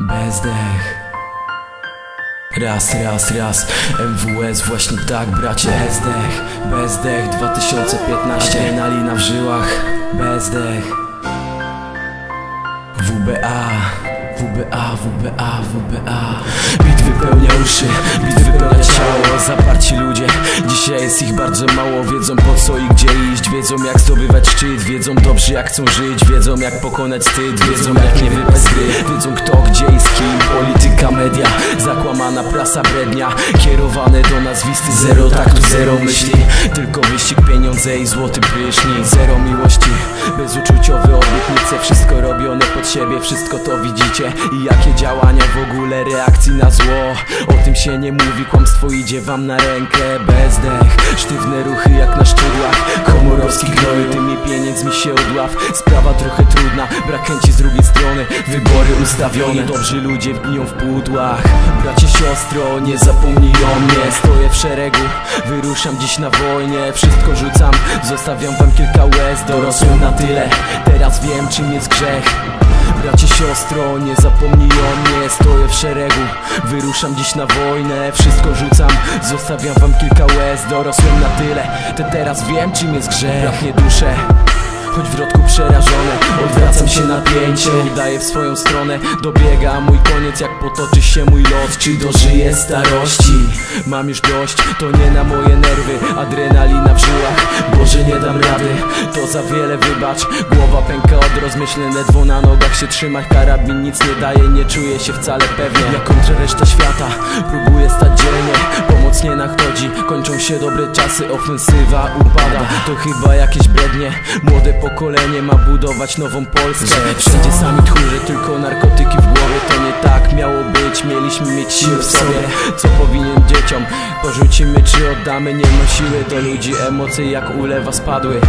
Bezdech. Raz, raz, raz. MWS właśnie tak bracie. Bezdech, bezdech 2015 Adrenalina w żyłach. Bezdech. WBA WBA, WBA, WBA Bit wypełnia uszy, bit wypełnia ciało. Zaparci ludzie, dzisiaj jest ich bardzo mało. Wiedzą po co i gdzie iść. Wiedzą jak zdobywać szczyt. Wiedzą dobrze jak chcą żyć. Wiedzą jak pokonać wstyd. Wiedzą jak nie wypaść gry prasa brednia Kierowane do nazwisty Zero taktu, zero myśli. Tylko wyścig, pieniądze i złoty prysznic. Zero miłości, bezuczuciowe obietnice. Wszystko robione pod siebie, wszystko to widzicie. I jakie działania w ogóle reakcji na zło. O tym się nie mówi, kłamstwo idzie wam na rękę. Bezdech, sztywne ruchy jak na szczytłach Komorowski kroju tymi pieniędzmi się odław Sprawa trochę trudna, brak chęci z drugiej strony. Wybory ustawione, dobrzy ludzie gniją w pudłach. Bracie, siostro, nie zapomnij o mnie. Stoję w szeregu, wyruszam dziś na wojnie. Wszystko rzucam, zostawiam wam kilka łez. Dorosłem na tyle, teraz wiem czym jest grzech Bracie, siostro, nie zapomnij o mnie Stoję w szeregu, wyruszam dziś na wojnę Wszystko rzucam, zostawiam wam kilka łez Dorosłem na tyle, te teraz wiem czym jest grzech. Braknie duszę Choć w środku przerażony. Odwracam się napięcie Udaję w swoją stronę. Dobiega mój koniec Jak potoczy się mój los. Czy dożyję starości? Mam już dość To nie na moje nerwy. Adrenalina w żyłach Boże nie dam rady za wiele wybacz. Głowa pęka od rozmyśleń Ledwo na nogach się trzymać Karabin nic nie daje Nie czuję się wcale pewnie. Jak kontrę resztę świata Próbuję stać dzielnie Pomoc nie nadchodzi Kończą się dobre czasy Ofensywa upada. To chyba jakieś brednie. Młode pokolenie ma budować nową Polskę. Wszędzie sami tchórze, tylko narkotyki w głowie. To nie tak miało być, mieliśmy mieć siły w sobie. Co powinien dzieciom? Porzucimy czy oddamy? Nie ma siły do ludzi, emocje jak ulewa spadły